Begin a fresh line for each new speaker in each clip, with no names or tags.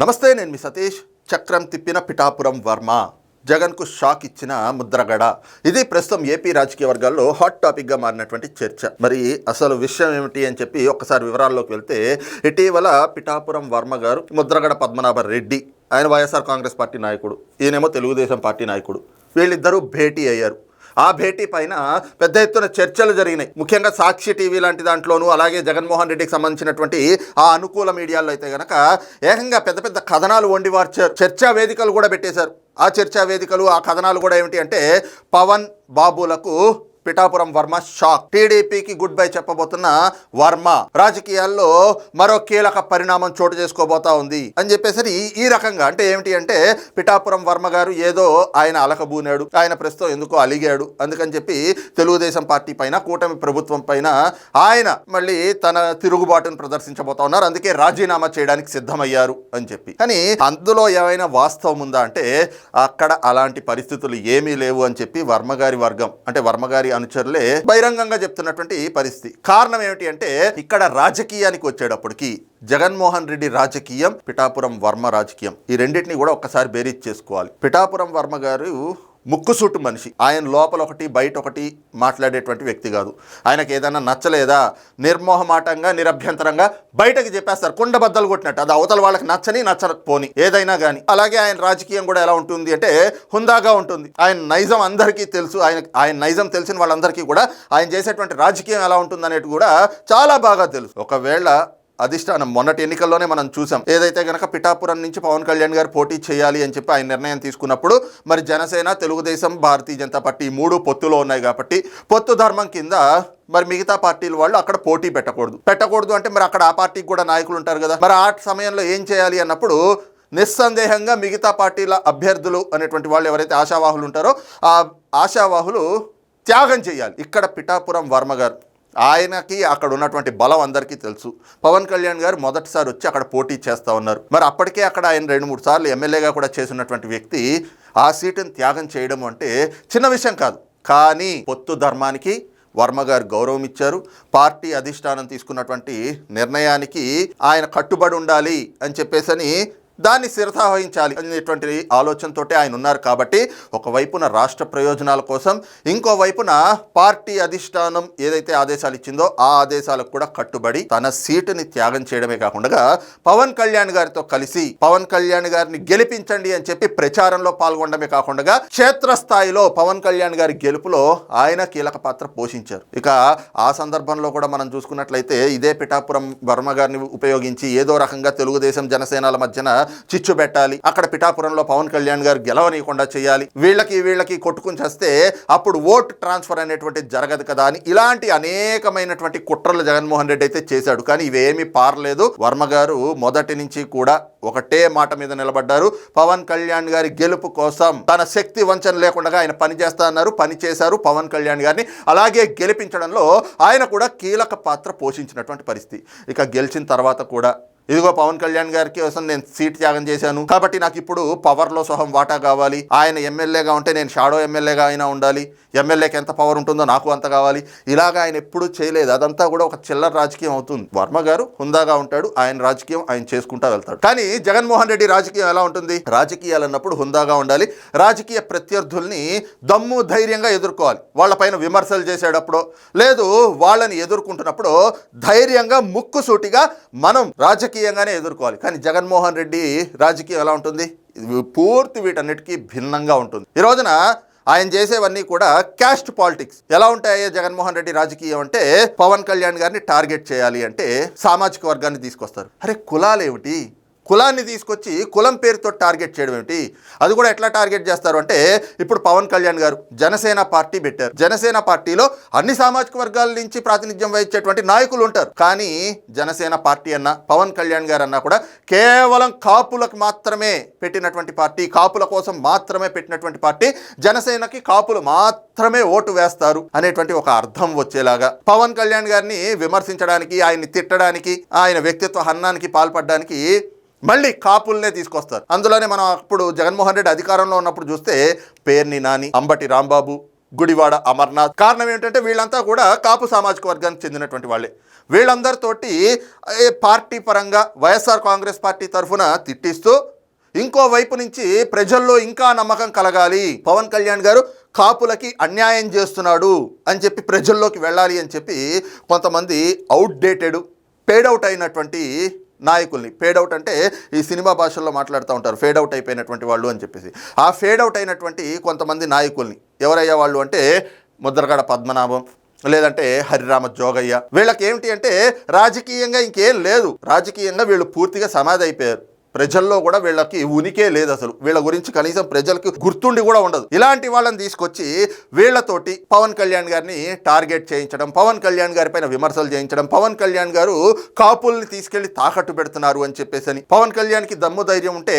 నమస్తే నేను మీ సతీష్. చక్రం తిప్పిన పిఠాపురం వర్మ. జగన్కు షాక్ ఇచ్చిన ముద్రగడ. ఇది ప్రస్తుతం ఏపీ రాజకీయ వర్గాల్లో హాట్ టాపిక్గా మారినటువంటి చర్చ. మరి అసలు విషయం ఏమిటి అని చెప్పి ఒక్కసారి వివరాల్లోకి వెళ్తే ఇటీవల పిఠాపురం వర్మ గారు ముద్రగడ పద్మనాభ రెడ్డి ఆయన వైఎస్ఆర్ కాంగ్రెస్ పార్టీ నాయకుడు ఈయనేమో తెలుగుదేశం పార్టీ నాయకుడు వీళ్ళిద్దరూ భేటీ అయ్యారు. ఆ భేటీ పైన పెద్ద ఎత్తున చర్చలు జరిగినాయి. ముఖ్యంగా సాక్షి టీవీ లాంటి దాంట్లోనూ అలాగే జగన్మోహన్ రెడ్డికి సంబంధించినటువంటి ఆ అనుకూల మీడియాలో అయితే గనక ఏకంగా పెద్ద పెద్ద కథనాలు వండి వార్చారు చర్చా వేదికలు కూడా పెట్టేశారు. ఆ చర్చా వేదికలు ఆ కథనాలు కూడా ఏమిటి అంటే పవన్ బాబులకు పిఠాపురం వర్మ షాక్. టీడీపీకి గుడ్ బై చెప్పబోతున్న వర్మ. రాజకీయాల్లో మరో కీలక పరిణామం చోటు చేసుకోబోతా ఉంది అని చెప్పేసరి ఈ రకంగా అంటే ఏమిటి అంటే పిఠాపురం వర్మ గారు ఏదో ఆయన అలకబూనాడు ఆయన ప్రస్తుతం ఎందుకో అలిగాడు అందుకని చెప్పి తెలుగుదేశం పార్టీ పైన కూటమి ప్రభుత్వం పైన ఆయన మళ్ళీ తన తిరుగుబాటును ప్రదర్శించబోతా ఉన్నారు. అందుకే రాజీనామా చేయడానికి సిద్ధమయ్యారు అని చెప్పి. కానీ అందులో ఏమైనా వాస్తవం ఉందా అంటే అక్కడ అలాంటి పరిస్థితులు ఏమీ లేవు అని చెప్పి వర్మగారి వర్గం అంటే వర్మగారి అనుచరులే బహిరంగంగా చెప్తున్నటువంటి పరిస్థితి. కారణం ఏమిటి అంటే ఇక్కడ రాజకీయానికి వచ్చేటప్పటికి జగన్మోహన్ రెడ్డి రాజకీయం పిఠాపురం వర్మ రాజకీయం. ఈ రెండింటిని కూడా ఒక్కసారి బేరీజ్ చేసుకోవాలి. పిఠాపురం వర్మ గారు ముక్కుసూటు మనిషి. ఆయన లోపల ఒకటి బయట ఒకటి మాట్లాడేటువంటి వ్యక్తి కాదు. ఆయనకి ఏదైనా నచ్చలేదా? నిర్మోహమాటంగా నిరభ్యంతరంగా బయటకు చెప్పేస్తారు. కుండ బద్దలు కొట్టినట్టు. అది అవతల వాళ్ళకి నచ్చని నచ్చకపోని. ఏదైనా కానీ అలాగే ఆయన రాజకీయం కూడా ఎలా ఉంటుంది అంటే హుందాగా ఉంటుంది. ఆయన నైజం అందరికీ తెలుసు. ఆయన ఆయన నైజం తెలిసిన వాళ్ళందరికీ కూడా ఆయన చేసేటువంటి రాజకీయం ఎలా ఉంటుంది అనేది కూడా చాలా బాగా తెలుసు. ఒకవేళ అధిష్టానం. మొన్నటి ఎన్నికల్లోనే మనం చూసాం. ఏదైతే గనక పిఠాపురం నుంచి పవన్ కళ్యాణ్ గారు పోటీ చేయాలి అని చెప్పి ఆయన నిర్ణయం తీసుకున్నప్పుడు మరి జనసేన తెలుగుదేశం భారతీయ జనతా పార్టీ మూడు పొత్తులో ఉన్నాయి కాబట్టి పొత్తు ధర్మం కింద మరి మిగతా పార్టీల వాళ్ళు అక్కడ పోటీ పెట్టకూడదు. పెట్టకూడదు అంటే మరి అక్కడ ఆ పార్టీకి కూడా నాయకులు ఉంటారు కదా. మరి ఆ సమయంలో ఏం చేయాలి అన్నప్పుడు నిస్సందేహంగా మిగతా పార్టీల అభ్యర్థులు అనేటువంటి వాళ్ళు ఎవరైతే ఆశావాహులు ఉంటారో ఆ ఆశావాహులు త్యాగం చేయాలి. ఇక్కడ పిఠాపురం వర్మ గారు. ఆయనకి అక్కడ ఉన్నటువంటి బలం అందరికీ తెలుసు. పవన్ కళ్యాణ్ గారు మొదటిసారి వచ్చి అక్కడ పోటీ చేస్తూ ఉన్నారు. మరి అప్పటికే అక్కడ ఆయన రెండు మూడు సార్లు ఎమ్మెల్యేగా కూడా చేసినటువంటి వ్యక్తి ఆ సీటును త్యాగం చేయడం అంటే చిన్న విషయం కాదు. కానీ పొత్తు ధర్మానికి వర్మ గారు గౌరవం ఇచ్చారు. పార్టీ అధిష్టానం తీసుకున్నటువంటి నిర్ణయానికి ఆయన కట్టుబడి ఉండాలి అని చెప్పేసని దాన్ని శిరసావహించాలి అనేటువంటి ఆలోచనతోటే ఆయన ఉన్నారు కాబట్టి ఒకవైపున రాష్ట్ర ప్రయోజనాల కోసం ఇంకో వైపున పార్టీ అధిష్టానం ఏదైతే ఆదేశాలు ఇచ్చిందో ఆ ఆదేశాలకు కూడా కట్టుబడి తన సీటుని త్యాగం చేయడమే కాకుండా పవన్ కళ్యాణ్ గారితో కలిసి పవన్ కళ్యాణ్ గారిని గెలిపించండి అని చెప్పి ప్రచారంలో పాల్గొనడమే కాకుండా క్షేత్రస్థాయిలో పవన్ కళ్యాణ్ గారి గెలుపులో ఆయన కీలక పాత్ర పోషించారు. ఇక ఆ సందర్భంలో కూడా మనం చూసుకున్నట్లయితే ఇదే పిఠాపురం వర్మ గారిని ఉపయోగించి ఏదో రకంగా తెలుగుదేశం జనసేనల మధ్యన చిచ్చు పెట్టాలి. అక్కడ పిఠాపురంలో పవన్ కళ్యాణ్ గారు గెలవనీయకుండా చేయాలి. వీళ్ళకి వీళ్ళకి కొట్టుకుని చేస్తే అప్పుడు ఓట్ ట్రాన్స్ఫర్ అనేటువంటిది జరగదు కదా అని ఇలాంటి అనేకమైనటువంటి కుట్రలు జగన్మోహన్ రెడ్డి అయితే చేశాడు. కానీ ఇవేమీ పారలేదు. వర్మ గారు మొదటి నుంచి కూడా ఒకటే మాట మీద నిలబడ్డారు. పవన్ కళ్యాణ్ గారి గెలుపు కోసం తన శక్తి వంచన లేకుండా ఆయన పని చేస్తా అన్నారు పని చేశారు పవన్ కళ్యాణ్ గారిని. అలాగే గెలిపించడంలో ఆయన కూడా కీలక పాత్ర పోషించినటువంటి పరిస్థితి. ఇక గెలిచిన తర్వాత కూడా ఇదిగో పవన్ కళ్యాణ్ గారికి కోసం నేను సీట్ త్యాగం చేశాను. కాబట్టి నాకు ఇప్పుడు పవర్లో సహం వాటా కావాలి. ఆయన ఎమ్మెల్యేగా ఉంటే నేను షాడో ఎమ్మెల్యేగా అయినా ఉండాలి. ఎమ్మెల్యేకి ఎంత పవర్ ఉంటుందో నాకు అంత కావాలి. ఇలాగా ఆయన ఎప్పుడూ చేయలేదు. అదంతా కూడా ఒక చిల్లర రాజకీయం అవుతుంది. వర్మ గారు హుందాగా ఉంటాడు. ఆయన రాజకీయం ఆయన చేసుకుంటా వెళ్తాడు. కానీ జగన్మోహన్ రెడ్డి రాజకీయం ఎలా ఉంటుంది? రాజకీయాలు అన్నప్పుడు హుందాగా ఉండాలి. రాజకీయ ప్రత్యర్థుల్ని దమ్ము ధైర్యంగా ఎదుర్కోవాలి. వాళ్ళపైన విమర్శలు చేసేటప్పుడు లేదు వాళ్ళని ఎదుర్కొంటున్నప్పుడు ధైర్యంగా ముక్కుసూటిగా మనం రాజకీయ రాజకీయంగానే ఎదుర్కోవాలి. కానీ జగన్మోహన్ రెడ్డి రాజకీయం ఎలా ఉంటుంది? పూర్తి వీటన్నిటికీ భిన్నంగా ఉంటుంది. ఈ రోజున ఆయన చేసేవన్నీ కూడా క్యాస్ట్ పాలిటిక్స్. ఎలా ఉంటాయో జగన్మోహన్ రెడ్డి రాజకీయం అంటే పవన్ కళ్యాణ్ గారిని టార్గెట్ చేయాలి అంటే సామాజిక వర్గాన్ని తీసుకొస్తారు. అరే కులాలు ఏమిటి కులాన్ని తీసుకొచ్చి కులం పేరుతో టార్గెట్ చేయడం ఏమిటి? అది కూడా ఎట్లా టార్గెట్ చేస్తారు అంటే ఇప్పుడు పవన్ కళ్యాణ్ గారు జనసేన పార్టీ పెట్టారు. జనసేన పార్టీలో అన్ని సామాజిక వర్గాల నుంచి ప్రాతినిధ్యం వహించేటువంటి నాయకులు ఉంటారు. కానీ జనసేన పార్టీ అన్న పవన్ కళ్యాణ్ గారు అన్నా కూడా కేవలం కాపులకు మాత్రమే పెట్టినటువంటి పార్టీ కాపుల కోసం మాత్రమే పెట్టినటువంటి పార్టీ జనసేనకి కాపులు మాత్రమే ఓటు వేస్తారు అనేటువంటి ఒక అర్థం వచ్చేలాగా. పవన్ కళ్యాణ్ గారిని విమర్శించడానికి ఆయన్ని తిట్టడానికి ఆయన వ్యక్తిత్వ హన్నానికి పాల్పడడానికి మళ్ళీ కాపుల్నే తీసుకొస్తారు. అందులోనే మనం అప్పుడు జగన్మోహన్ రెడ్డి అధికారంలో ఉన్నప్పుడు చూస్తే పేర్ని నాని అంబటి రాంబాబు గుడివాడ అమర్నాథ్. కారణం ఏంటంటే వీళ్ళంతా కూడా కాపు సామాజిక వర్గానికి చెందినటువంటి వాళ్ళే. వీళ్ళందరితోటి పార్టీ పరంగా వైఎస్ఆర్ కాంగ్రెస్ పార్టీ తరఫున తిట్టిస్తూ ఇంకో వైపు నుంచి ప్రజల్లో ఇంకా నమ్మకం కలగాలి. పవన్ కళ్యాణ్ గారు కాపులకి అన్యాయం చేస్తున్నాడు అని చెప్పి ప్రజల్లోకి వెళ్ళాలి అని చెప్పి కొంతమంది అవుట్డేటెడ్ పేడౌట్ అయినటువంటి నాయకుల్ని. ఫేడ్ అవుట్ అంటే ఈ సినిమా భాషల్లో మాట్లాడుతూ ఉంటారు. ఫేడ్ అవుట్ అయిపోయినటువంటి వాళ్ళు అని చెప్పేసి. ఆ ఫేడ్ అవుట్ అయినటువంటి కొంతమంది నాయకుల్ని ఎవరయ్యా వాళ్ళు అంటే ముద్రగడ పద్మనాభం లేదంటే హరిరామ జోగయ్య. వీళ్ళకి ఏమిటి అంటే రాజకీయంగా ఇంకేం లేదు. రాజకీయంగా వీళ్ళు పూర్తిగా సమాధి అయిపోయారు. ప్రజల్లో కూడా వీళ్ళకి ఉనికే లేదు అసలు. వీళ్ళ గురించి కనీసం ప్రజలకు గుర్తుండి కూడా ఉండదు. ఇలాంటి వాళ్ళని తీసుకొచ్చి వీళ్ళతోటి పవన్ కళ్యాణ్ గారిని టార్గెట్ చేయించడం పవన్ కళ్యాణ్ గారి పైన విమర్శలు చేయించడం పవన్ కళ్యాణ్ గారు కాపుల్ని తీసుకెళ్ళి తాకట్టు పెడుతున్నారు అని చెప్పేసి అని పవన్ కళ్యాణ్కి దమ్ము ధైర్యం ఉంటే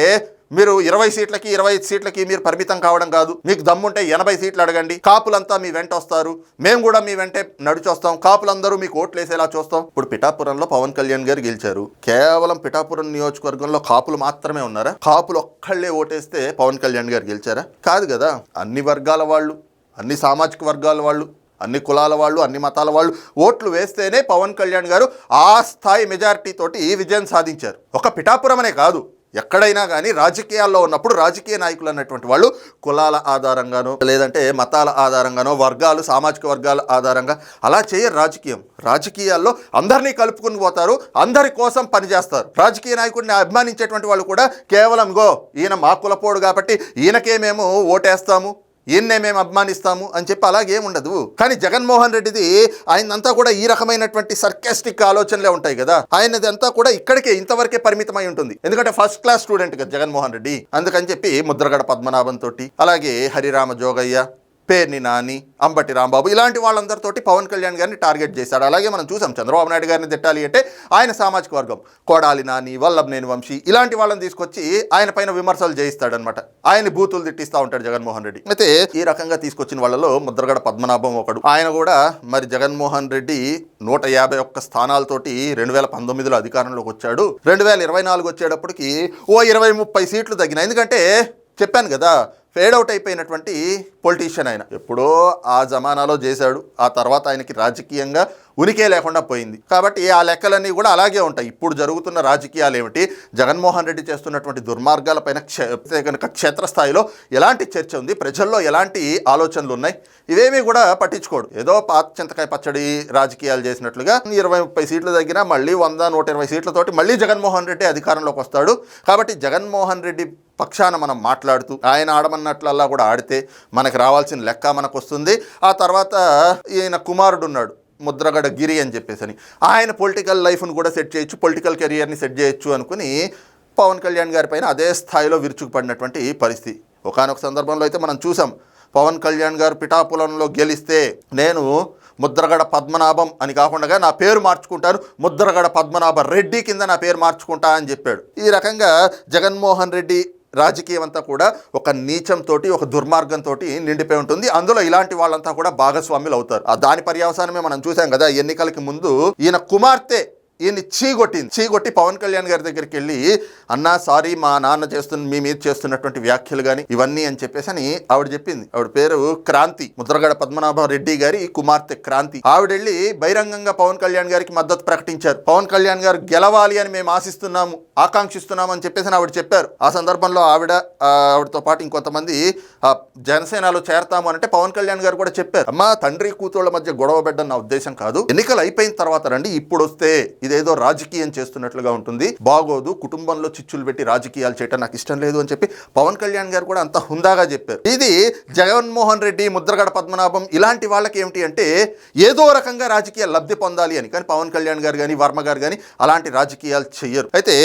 మీరు ఇరవై సీట్లకి ఇరవై ఐదు సీట్లకి మీరు పరిమితం కావడం కాదు. మీకు దమ్ముంటే ఎనభై సీట్లు అడగండి. కాపులంతా మీ వెంట వస్తారు. మేము కూడా మీ వెంటే నడిచొస్తాం. కాపులందరూ మీకు ఓట్లు వేసేలా చూస్తాం. ఇప్పుడు పిఠాపురంలో పవన్ కళ్యాణ్ గారు గెలిచారు. కేవలం పిఠాపురం నియోజకవర్గంలో కాపులు మాత్రమే ఉన్నారా? కాపులు ఒక్కళ్ళే ఓటేస్తే పవన్ కళ్యాణ్ గారు గెలిచారా? కాదు కదా. అన్ని వర్గాల వాళ్ళు అన్ని సామాజిక వర్గాల వాళ్ళు అన్ని కులాల వాళ్ళు అన్ని మతాల వాళ్ళు ఓట్లు వేస్తేనే పవన్ కళ్యాణ్ గారు ఆ స్థాయి మెజారిటీ తోటి విజయం సాధించారు. ఒక పిఠాపురం అనే కాదు. ఎక్కడైనా కానీ రాజకీయాల్లో ఉన్నప్పుడు రాజకీయ నాయకులు అన్నటువంటి వాళ్ళు కులాల ఆధారంగానో లేదంటే మతాల ఆధారంగానో వర్గాలు సామాజిక వర్గాల ఆధారంగా అలా చేయరు రాజకీయం. రాజకీయాల్లో అందరినీ కలుపుకుని పోతారు అందరి కోసం పనిచేస్తారు రాజకీయ నాయకుడిని అభిమానించేటువంటి వాళ్ళు కూడా కేవలం గో ఈయన మా కులపోడు కాబట్టి ఈయనకే మేము ఓటేస్తాము. ఈయన్నే మేము అభిమానిస్తాము అని చెప్పి అలాగేం ఉండదు. కానీ జగన్మోహన్ రెడ్డిది ఆయనంతా కూడా ఈ రకమైనటువంటి సర్కాస్టిక్ ఆలోచనలే ఉంటాయి కదా. ఆయనది అంతా కూడా ఇక్కడికే ఇంతవరకే పరిమితమై ఉంటుంది. ఎందుకంటే ఫస్ట్ క్లాస్ స్టూడెంట్ కదా జగన్మోహన్ రెడ్డి. అందుకని చెప్పి ముద్రగడ పద్మనాభం తోటి అలాగే హరిరామ జోగయ్య పేర్ని నాని అంబటి రాంబాబు ఇలాంటి వాళ్ళందరితోటి పవన్ కళ్యాణ్ గారిని టార్గెట్ చేశాడు. అలాగే మనం చూసాం చంద్రబాబు నాయుడు గారిని తిట్టాలి అంటే ఆయన సామాజిక వర్గం. కోడాలి నాని వల్లభనేని వంశీ ఇలాంటి వాళ్ళని తీసుకొచ్చి ఆయన పైన విమర్శలు చేయిస్తాడనమాట. ఆయన బూతులు తిట్టిస్తూ ఉంటాడు జగన్మోహన్ రెడ్డి. అయితే ఈ రకంగా తీసుకొచ్చిన వాళ్ళలో ముద్రగడ పద్మనాభం ఒకడు. ఆయన కూడా మరి జగన్మోహన్ రెడ్డి నూట యాభై ఒక్క స్థానాలతోటి రెండు వేల పంతొమ్మిదిలో అధికారంలోకి వచ్చాడు. రెండు వేల ఇరవై నాలుగు వచ్చేటప్పటికి ఓ ఇరవై ముప్పై సీట్లు తగ్గినాయి. ఎందుకంటే చెప్పాను కదా ఫేడ్ అవుట్ అయిపోయినటువంటి పొలిటీషియన్ ఆయన. ఎప్పుడో ఆ జమానాలో చేశాడు. ఆ తర్వాత ఆయనకి రాజకీయంగా ఉనికే లేకుండా పోయింది. కాబట్టి ఆ లెక్కలన్నీ కూడా అలాగే ఉంటాయి. ఇప్పుడు జరుగుతున్న రాజకీయాలు ఏమిటి? జగన్మోహన్ రెడ్డి చేస్తున్నటువంటి దుర్మార్గాలపైన క్షే కనుక క్షేత్రస్థాయిలో ఎలాంటి చర్చ ఉంది? ప్రజల్లో ఎలాంటి ఆలోచనలు ఉన్నాయి? ఇవేమీ కూడా పట్టించుకోడు. ఏదో పాత చింతకాయ పచ్చడి రాజకీయాలు చేసినట్లుగా ఇరవై ముప్పై సీట్లు తగ్గినా మళ్ళీ వంద నూట ఇరవై సీట్లతోటి మళ్ళీ జగన్మోహన్ రెడ్డి అధికారంలోకి వస్తాడు. కాబట్టి జగన్మోహన్ రెడ్డి పక్షాన మనం మాట్లాడుతూ ఆయన ఆడమన్నట్లల్లా కూడా ఆడితే మనకు రావాల్సిన లెక్క మనకు వస్తుంది ఆ తర్వాత ఈయన కుమారుడు ఉన్నాడు ముద్రగడ గిరి అని చెప్పేసి అని ఆయన పొలిటికల్ లైఫ్ను కూడా సెట్ చేయొచ్చు పొలిటికల్ కెరియర్ని సెట్ చేయొచ్చు అనుకుని పవన్ కళ్యాణ్ గారి పైన అదే స్థాయిలో విరుచుకుపడినటువంటి పరిస్థితి. ఒకానొక సందర్భంలో అయితే మనం చూసాం పవన్ కళ్యాణ్ గారు పిఠాపులంలో గెలిస్తే నేను ముద్రగడ పద్మనాభం అని కాకుండా నా పేరు మార్చుకుంటాను ముద్రగడ పద్మనాభ రెడ్డి కింద నా పేరు మార్చుకుంటా అని చెప్పాడు. ఈ రకంగా జగన్మోహన్ రెడ్డి రాజకీయం అంతా కూడా ఒక నీచంతో ఒక దుర్మార్గంతో నిండిపోయి ఉంటుంది. అందులో ఇలాంటి వాళ్ళంతా కూడా భాగస్వాములు అవుతారు. ఆ దాని పర్యవసానమే మనం చూసాం కదా ఎన్నికలకి ముందు ఈయన కుమార్తె ఈయన్ని చీగొట్టింది. చీగొట్టి పవన్ కళ్యాణ్ గారి దగ్గరికి వెళ్ళి అన్నా సారీ మా నాన్న చేస్తున్న మీ మీద చేస్తున్నటువంటి వ్యాఖ్యలు కానీ ఇవన్నీ అని చెప్పేసి అని ఆవిడ చెప్పింది. ఆవిడ పేరు క్రాంతి. ముద్రగడ పద్మనాభ రెడ్డి గారి కుమార్తె క్రాంతి. ఆవిడ వెళ్ళి బహిరంగంగా పవన్ కళ్యాణ్ గారికి మద్దతు ప్రకటించారు. పవన్ కళ్యాణ్ గారు గెలవాలి అని మేము ఆశిస్తున్నాము ఆకాంక్షిస్తున్నాము అని చెప్పేసి అని ఆవిడ చెప్పారు. ఆ సందర్భంలో ఆవిడ ఆవిడతో పాటు ఇంకొంతమంది ఆ, జనసేనలో చేరతాము అంటే పవన్ కళ్యాణ్ గారు కూడా చెప్పారు. అమ్మా తండ్రి కూతుళ్ళ మధ్య గొడవ పెట్టడం నా ఉద్దేశం కాదు. ఎన్నికలు అయిపోయిన తర్వాత రండి ఇప్పుడు వస్తే ఇదేదో రాజకీయం చేస్తున్నట్లుగా ఉంటుంది. బాగోదు కుటుంబంలో చిచ్చులు పెట్టి రాజకీయాలు చేయటం నాకు ఇష్టం లేదు అని చెప్పి పవన్ కళ్యాణ్ గారు కూడా అంత హుందాగా చెప్పారు. ఇది జగన్మోహన్ రెడ్డి ముద్రగడ పద్మనాభం ఇలాంటి వాళ్ళకి ఏమిటి అంటే ఏదో రకంగా రాజకీయ లబ్ధి పొందాలి అని. కానీ పవన్ కళ్యాణ్ గారు కానీ వర్మ గారు కానీ అలాంటి రాజకీయాలు చెయ్యరు. అయితే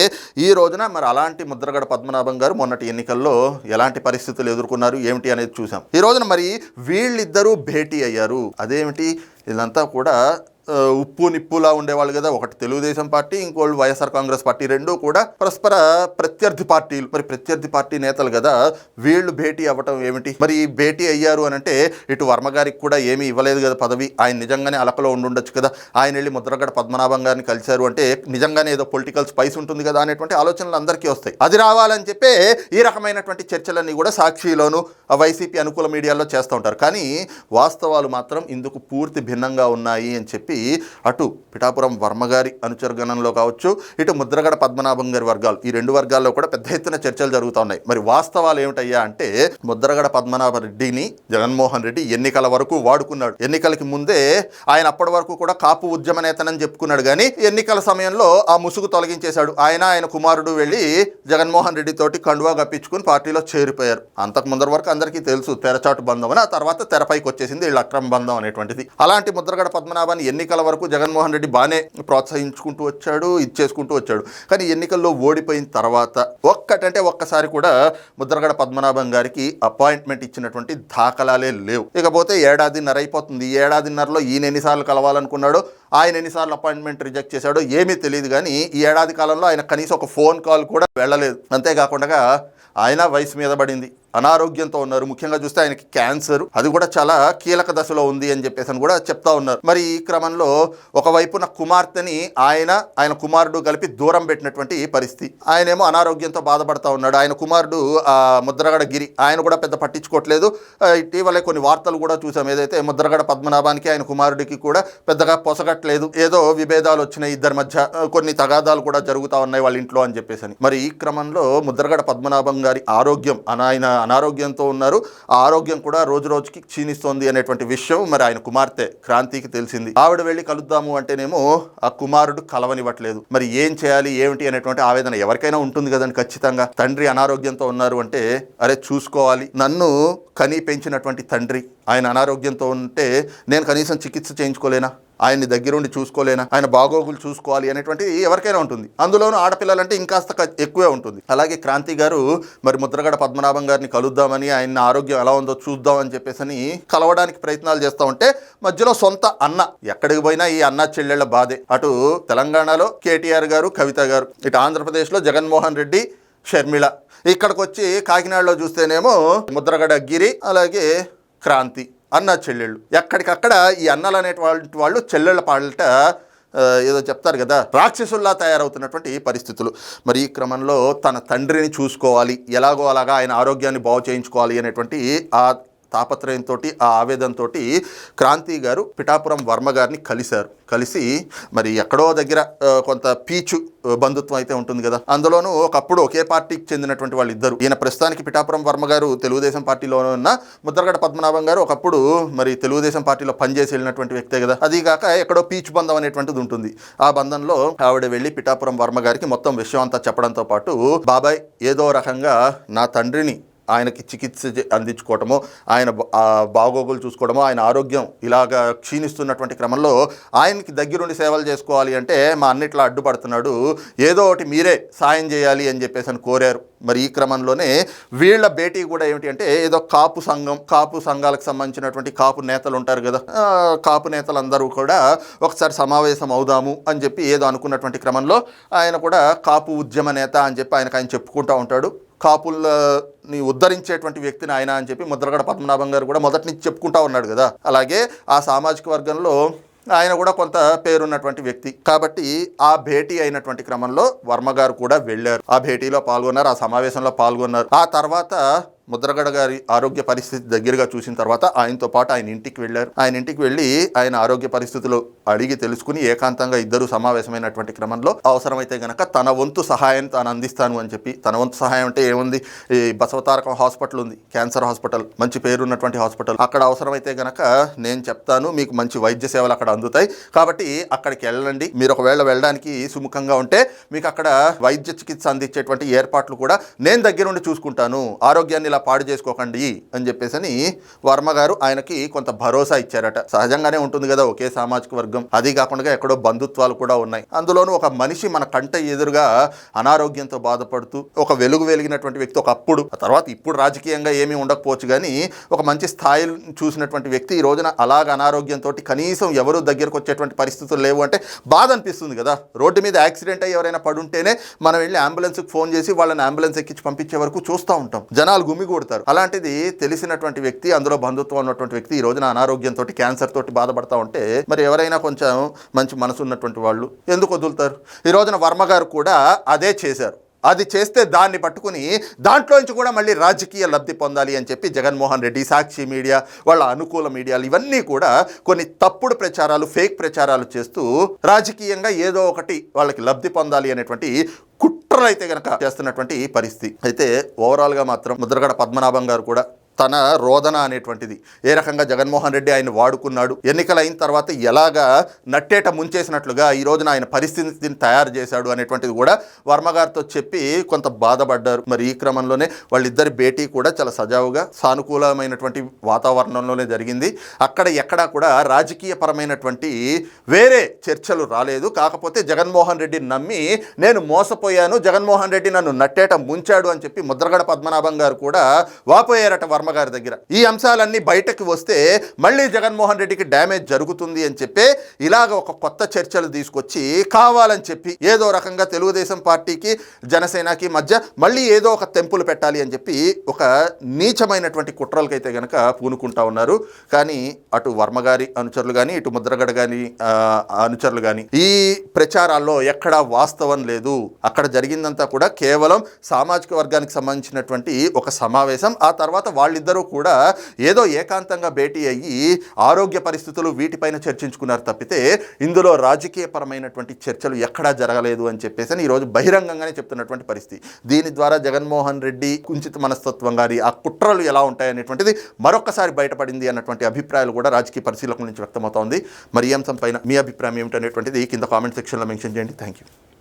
ఈ రోజున మరి అలాంటి ముద్రగడ పద్మనాభం గారు మొన్నటి ఎన్నికల్లో ఎలాంటి పరిస్థితులు ఎదుర్కొన్నారు ఏమిటి అనేది చూసాం ఈ రోజున మరి వీళ్ళిద్దరూ భేటీ అయ్యారు. అదేమిటి? ఇదంతా కూడా ఉప్పు నిప్పులా ఉండేవాళ్ళు కదా ఒకటి తెలుగుదేశం పార్టీ ఇంకోళ్ళు వైఎస్ఆర్ కాంగ్రెస్ పార్టీ రెండు కూడా పరస్పర ప్రత్యర్థి పార్టీలు మరి ప్రత్యర్థి పార్టీ నేతలు కదా వీళ్ళు భేటీ అవ్వటం ఏమిటి? మరి భేటీ అయ్యారు అని అంటే ఇటు వర్మ గారికి కూడా ఏమీ ఇవ్వలేదు కదా పదవి. ఆయన నిజంగానే అలకలో ఉండుండొచ్చు కదా. ఆయన వెళ్ళి ముద్రగడ పద్మనాభం గారిని కలిశారు అంటే నిజంగానే ఏదో పొలిటికల్ స్పైస్ ఉంటుంది కదా అనేటువంటి ఆలోచనలు అందరికీ వస్తాయి. అది రావాలని చెప్పే ఈ రకమైనటువంటి చర్చలన్నీ కూడా సాక్షిలోను వైసీపీ అనుకూల మీడియాలో చేస్తూ ఉంటారు. కానీ వాస్తవాలు మాత్రం ఇందుకు పూర్తి భిన్నంగా ఉన్నాయి అని చెప్పి అటు పిఠాపురం వర్మగారి అనుచరగణంలో కావచ్చు ఇటు ముద్రగడ పద్మనాభం గారి వర్గాలు ఈ రెండు వర్గాల్లో కూడా పెద్ద ఎత్తున చర్చలు జరుగుతూ ఉన్నాయి మరి వాస్తవాలు ఏమిటయ్యా అంటే ముద్రగడ పద్మనాభ రెడ్డిని జగన్మోహన్ రెడ్డి ఎన్నికల వరకు వాడుకున్నాడు. ఎన్నికలకి ముందే ఆయన అప్పటి వరకు కూడా కాపు ఉద్యమ నేతనని చెప్పుకున్నాడు కానీ ఎన్నికల సమయంలో ఆ ముసుగు తొలగించేశాడు. ఆయన ఆయన కుమారుడు వెళ్ళి జగన్మోహన్ రెడ్డి తోటి కండువా గప్పించుకుని పార్టీలో చేరిపోయారు. అంతకు ముందర వరకు అందరికీ తెలుసు తెరచాటు బంధం అని ఆ తర్వాత తెరపైకి వచ్చేసింది వీళ్ళ అక్రమ బంధం అనేటువంటిది. అలాంటి ముద్రగడ పద్మనాభాన్ని ఎన్నికల వరకు జగన్మోహన్ రెడ్డి బాగానే ప్రోత్సహించుకుంటూ వచ్చాడు ఇచ్చేసుకుంటూ వచ్చాడు. కానీ ఎన్నికల్లో ఓడిపోయిన తర్వాత ఒక్కటంటే ఒక్కసారి కూడా ముద్రగడ పద్మనాభం గారికి అపాయింట్మెంట్ ఇచ్చినటువంటి దాఖలాలే లేవు. ఇకపోతే ఏడాదిన్నర అయిపోతుంది ఏడాదిన్నరలో ఈయన ఎన్నిసార్లు కలవాలనుకున్నాడో ఆయన ఎన్నిసార్లు అపాయింట్మెంట్ రిజెక్ట్ చేశాడో ఏమీ తెలియదు కానీ ఈ ఏడాది కాలంలో ఆయన కనీసం ఒక ఫోన్ కాల్ కూడా వెళ్ళలేదు. అంతేకాకుండా ఆయన వయసు మీద పడింది. అనారోగ్యంతో ఉన్నారు. ముఖ్యంగా చూస్తే ఆయనకి క్యాన్సర్. అది కూడా చాలా కీలక దశలో ఉంది అని చెప్పేసి అని కూడా చెప్తా ఉన్నారు. మరి ఈ క్రమంలో ఒకవైపున కుమార్తెని ఆయన ఆయన కుమారుడు కలిపి దూరం పెట్టినటువంటి పరిస్థితి. ఆయనేమో అనారోగ్యంతో బాధపడతా ఉన్నాడు. ఆయన కుమారుడు ఆ, ముద్రగడ గిరి. ఆయన కూడా పెద్ద పట్టించుకోవట్లేదు. ఇటీవలే కొన్ని వార్తలు కూడా చూసాం. ఏదైతే ముద్రగడ పద్మనాభానికి ఆయన కుమారుడికి కూడా పెద్దగా పొసగట్లేదు. ఏదో విభేదాలు వచ్చినాయి ఇద్దరి మధ్య. కొన్ని తగాదాలు కూడా జరుగుతూ ఉన్నాయి వాళ్ళ ఇంట్లో అని చెప్పేసి అని. మరి ఈ క్రమంలో ముద్రగడ పద్మనాభం గారి ఆరోగ్యం అన- ఆయన అనారోగ్యంతో ఉన్నారు. ఆ ఆరోగ్యం కూడా రోజు రోజుకి క్షీణిస్తోంది అనేటువంటి విషయం మరి ఆయన కుమార్తె క్రాంతికి తెలిసింది. ఆవిడ వెళ్ళి కలుద్దాము అంటేనేమో ఆ కుమారుడు కలవనివ్వట్లేదు. మరి ఏం చేయాలి ఏమిటి అనేటువంటి ఆవేదన ఎవరికైనా ఉంటుంది కదండి ఖచ్చితంగా. తండ్రి అనారోగ్యంతో ఉన్నారు అంటే అరే చూసుకోవాలి. నన్ను కని పెంచినటువంటి తండ్రి. ఆయన అనారోగ్యంతో ఉంటే నేను కనీసం చికిత్స చేయించుకోలేనా? ఆయన్ని దగ్గరుండి చూసుకోలేనా? ఆయన బాగోగులు చూసుకోవాలి అనేటువంటి ఎవరికైనా ఉంటుంది. అందులోనూ ఆడపిల్లలంటే ఇంకాస్త ఎక్కువే ఉంటుంది. అలాగే క్రాంతి గారు మరి ముద్రగడ పద్మనాభం గారిని కలుద్దామని ఆయన ఆరోగ్యం ఎలా ఉందో చూద్దామని చెప్పేసి అని కలవడానికి ప్రయత్నాలు చేస్తూ ఉంటే మధ్యలో సొంత అన్న ఎక్కడికి పోయినా ఈ అన్న చెల్లెళ్ళ బాధే. అటు తెలంగాణలో కేటీఆర్ గారు కవిత గారు ఇటు ఆంధ్రప్రదేశ్లో జగన్మోహన్ రెడ్డి షర్మిళ ఇక్కడికి వచ్చి కాకినాడలో చూస్తేనేమో ముద్రగడ గిరి అలాగే క్రాంతి. అన్న చెల్లెళ్ళు. ఎక్కడికక్కడ ఈ అన్నలు అనేటువంటి వాళ్ళు చెల్లెళ్ళ పాడట ఏదో చెప్తారు కదా రాక్షసుల్లా తయారవుతున్నటువంటి పరిస్థితులు. మరి ఈ క్రమంలో తన తండ్రిని చూసుకోవాలి ఎలాగో అలాగా ఆయన ఆరోగ్యాన్ని బాగు చేయించుకోవాలి అనేటువంటి ఆ తాపత్రయంతో ఆ ఆవేదంతో క్రాంతి గారు పిఠాపురం వర్మ గారిని కలిశారు. కలిసి మరి ఎక్కడో దగ్గర కొంత పీచు బంధుత్వం అయితే ఉంటుంది కదా. అందులోనూ ఒకప్పుడు ఒకే పార్టీకి చెందినటువంటి వాళ్ళు ఇద్దరు ఈయన ప్రస్తుతానికి పిఠాపురం వర్మ గారు తెలుగుదేశం పార్టీలో ఉన్న ముద్రగడ పద్మనాభం గారు ఒకప్పుడు మరి తెలుగుదేశం పార్టీలో పనిచేసి వెళ్ళినటువంటి వ్యక్తే కదా. అది కాక ఎక్కడో పీచు బంధం అనేటువంటిది ఉంటుంది. ఆ బంధంలో ఆవిడ వెళ్ళి పిఠాపురం వర్మ గారికి మొత్తం విషయం అంతా చెప్పడంతో పాటు బాబాయ్ ఏదో రకంగా నా తండ్రిని ఆయనకి చికిత్స అందించుకోవటమో ఆయన బాగోగులు చూసుకోవడము ఆయన ఆరోగ్యం ఇలాగా క్షీణిస్తున్నటువంటి క్రమంలో ఆయనకి దగ్గరుండి సేవలు చేసుకోవాలి అంటే మా అన్నిట్లో అడ్డుపడుతున్నాడు. ఏదో ఒకటి మీరే సాయం చేయాలి అని చెప్పేసి అని కోరారు. మరి ఈ క్రమంలోనే వీళ్ళ భేటీ కూడా ఏమిటి అంటే ఏదో కాపు సంఘం కాపు సంఘాలకు సంబంధించినటువంటి కాపు నేతలు ఉంటారు కదా కాపు నేతలందరూ కూడా ఒకసారి సమావేశం అవుదాము అని చెప్పి ఏదో అనుకున్నటువంటి క్రమంలో ఆయన కూడా కాపు ఉద్యమ నేత అని చెప్పి ఆయనకు ఆయన చెప్పుకుంటూ ఉంటాడు. కాపుల్ని ఉద్ధరించేటువంటి వ్యక్తిని ఆయన అని చెప్పి ముద్రగడ పద్మనాభం గారు కూడా మొదటి నుంచి చెప్పుకుంటా ఉన్నాడు కదా. అలాగే ఆ సామాజిక వర్గంలో ఆయన కూడా కొంత పేరున్నటువంటి వ్యక్తి. కాబట్టి ఆ భేటీ అయినటువంటి క్రమంలో వర్మ గారు కూడా వెళ్ళారు. ఆ భేటీలో పాల్గొన్నారు ఆ సమావేశంలో పాల్గొన్నారు. ఆ తర్వాత ముద్రగడ గారి ఆరోగ్య పరిస్థితి దగ్గరగా చూసిన తర్వాత ఆయనతో పాటు ఆయన ఇంటికి వెళ్ళారు. ఆయన ఇంటికి వెళ్ళి ఆయన ఆరోగ్య పరిస్థితులు అడిగి తెలుసుకుని ఏకాంతంగా ఇద్దరు సమావేశమైనటువంటి క్రమంలో అవసరమైతే గనక తన వంతు సహాయం తాను అందిస్తాను అని చెప్పి తన వంతు సహాయం అంటే ఏముంది? ఈ బసవతారకం హాస్పిటల్ ఉంది క్యాన్సర్ హాస్పిటల్ మంచి పేరున్నటువంటి హాస్పిటల్. అక్కడ అవసరమైతే గనక నేను చెప్తాను మీకు మంచి వైద్య సేవలు అక్కడ అందుతాయి. కాబట్టి అక్కడికి వెళ్ళండి. మీరు ఒకవేళ వెళ్ళడానికి సుముఖంగా ఉంటే మీకు అక్కడ వైద్య చికిత్స అందించేటువంటి ఏర్పాట్లు కూడా నేను దగ్గరుండి చూసుకుంటాను. ఆరోగ్యాన్ని ఇలా పాడు చేసుకోకండి అని చెప్పేసి అని వర్మ గారు ఆయనకి కొంత భరోసా ఇచ్చారట. సహజంగానే ఉంటుంది కదా ఒకే సామాజిక వర్గం. అది కాకుండా ఎక్కడో బంధుత్వాలు కూడా ఉన్నాయి. అందులోనూ ఒక మనిషి మన కంట ఎదురుగా అనారోగ్యంతో బాధపడుతూ ఒక వెలుగు వెలిగినటువంటి వ్యక్తి ఒకప్పుడు ఆ తర్వాత ఇప్పుడు రాజకీయంగా ఏమీ ఉండకపోవచ్చు కానీ ఒక మంచి స్థాయిని చూసినటువంటి వ్యక్తి ఈ రోజున అలాగ అనారోగ్యంతో కనీసం ఎవరు దగ్గరకు వచ్చేటువంటి పరిస్థితులు లేవు అంటే బాధ అనిపిస్తుంది కదా. రోడ్డు మీద యాక్సిడెంట్ అయ్యి ఎవరైనా పడుంటేనే మనం వెళ్ళి అంబులెన్స్కి ఫోన్ చేసి వాళ్ళని అంబులెన్స్ ఎక్కించి పంపించే వరకు చూస్తూ ఉంటాం. జనాలు కొడతారు. అలాంటిది తెలిసినటువంటి వ్యక్తి అందులో బంధుత్వం ఉన్నటువంటి వ్యక్తి ఈ రోజున అనారోగ్యంతో క్యాన్సర్ తోటి బాధపడతా ఉంటే మరి ఎవరైనా కొంచెం మంచి మనసు ఉన్నటువంటి వాళ్ళు ఎందుకు వదులుతారు? ఈ రోజున వర్మ గారు కూడా అదే చేశారు. అది చేస్తే దాన్ని పట్టుకుని దాంట్లో నుంచి కూడా మళ్ళీ రాజకీయ లబ్ధి పొందాలి అని చెప్పి జగన్మోహన్ రెడ్డి సాక్షి మీడియా వాళ్ళ అనుకూల మీడియాలు ఇవన్నీ కూడా కొన్ని తప్పుడు ప్రచారాలు ఫేక్ ప్రచారాలు చేస్తూ రాజకీయంగా ఏదో ఒకటి వాళ్ళకి లబ్ధి పొందాలి అనేటువంటి కుట్రలు అయితే గనక చేస్తున్నటువంటి పరిస్థితి. అయితే ఓవరాల్గా మాత్రం ముద్రగడ పద్మనాభం గారు కూడా తన రోదన అనేటువంటిది. ఏ రకంగా జగన్మోహన్ రెడ్డి ఆయన వాడుకున్నాడు ఎన్నికలైన తర్వాత ఎలాగా నట్టేట ముంచేసినట్లుగా ఈ రోజున ఆయన పరిస్థితిని తయారు చేశాడు అనేటువంటిది కూడా వర్మ గారితో చెప్పి కొంత బాధపడ్డారు. మరి ఈ క్రమంలోనే వాళ్ళిద్దరి భేటీ కూడా చాలా సజావుగా సానుకూలమైనటువంటి వాతావరణంలోనే జరిగింది. అక్కడ ఎక్కడా కూడా రాజకీయ పరమైనటువంటి వేరే చర్చలు రాలేదు. కాకపోతే జగన్మోహన్ రెడ్డి నమ్మి నేను మోసపోయాను జగన్మోహన్ రెడ్డి నన్ను నట్టేట ముంచాడు అని చెప్పి ముద్రగడ పద్మనాభం గారు కూడా వాపోయారట వర్మ గారి దగ్గర. ఈ అంశాలన్నీ బయటకు వస్తే మళ్ళీ జగన్మోహన్ రెడ్డికి డ్యామేజ్ జరుగుతుంది అని చెప్పి ఇలాగ ఒక కొత్త చర్చలు తీసుకొచ్చి కావాలని చెప్పి ఏదో రకంగా తెలుగుదేశం పార్టీకి జనసేనకి మధ్య మళ్ళీ ఏదో ఒక తెంపులు పెట్టాలి అని చెప్పి ఒక నీచమైనటువంటి కుట్రలకైతే గనక పూనుకుంటా ఉన్నారు. కానీ అటు వర్మగారి అనుచరులు కానీ ఇటు ముద్రగడ కానీ అనుచరులు కానీ ఈ ప్రచారాల్లో ఎక్కడా వాస్తవం లేదు. అక్కడ జరిగిందంతా కూడా కేవలం సామాజిక వర్గానికి సంబంధించినటువంటి ఒక సమావేశం. ఆ తర్వాత వాళ్ళిద్దరూ కూడా ఏదో ఏకాంతంగా భేటీ అయ్యి ఆరోగ్య పరిస్థితులు వీటిపైన చర్చించుకున్నారు తప్పితే ఇందులో రాజకీయపరమైనటువంటి చర్చలు ఎక్కడా జరగలేదు అని చెప్పేసి అని ఈరోజు బహిరంగంగానే చెప్తున్నటువంటి పరిస్థితి. దీని ద్వారా జగన్మోహన్ రెడ్డి కుంచిత మనస్తత్వం గారి ఆ కుట్రలు ఎలా ఉంటాయనేటువంటిది మరొకసారి బయటపడింది అన్నటువంటి అభిప్రాయాలు కూడా రాజకీయ పరిశీలకుల నుంచి వ్యక్తమవుతోంది మరి ఈ అంశం పైన మీ అభిప్రాయం ఏమిటనేటువంటిది కింద కామెంట్ సెక్షన్లో మెన్షన్ చేయండి. Thank you.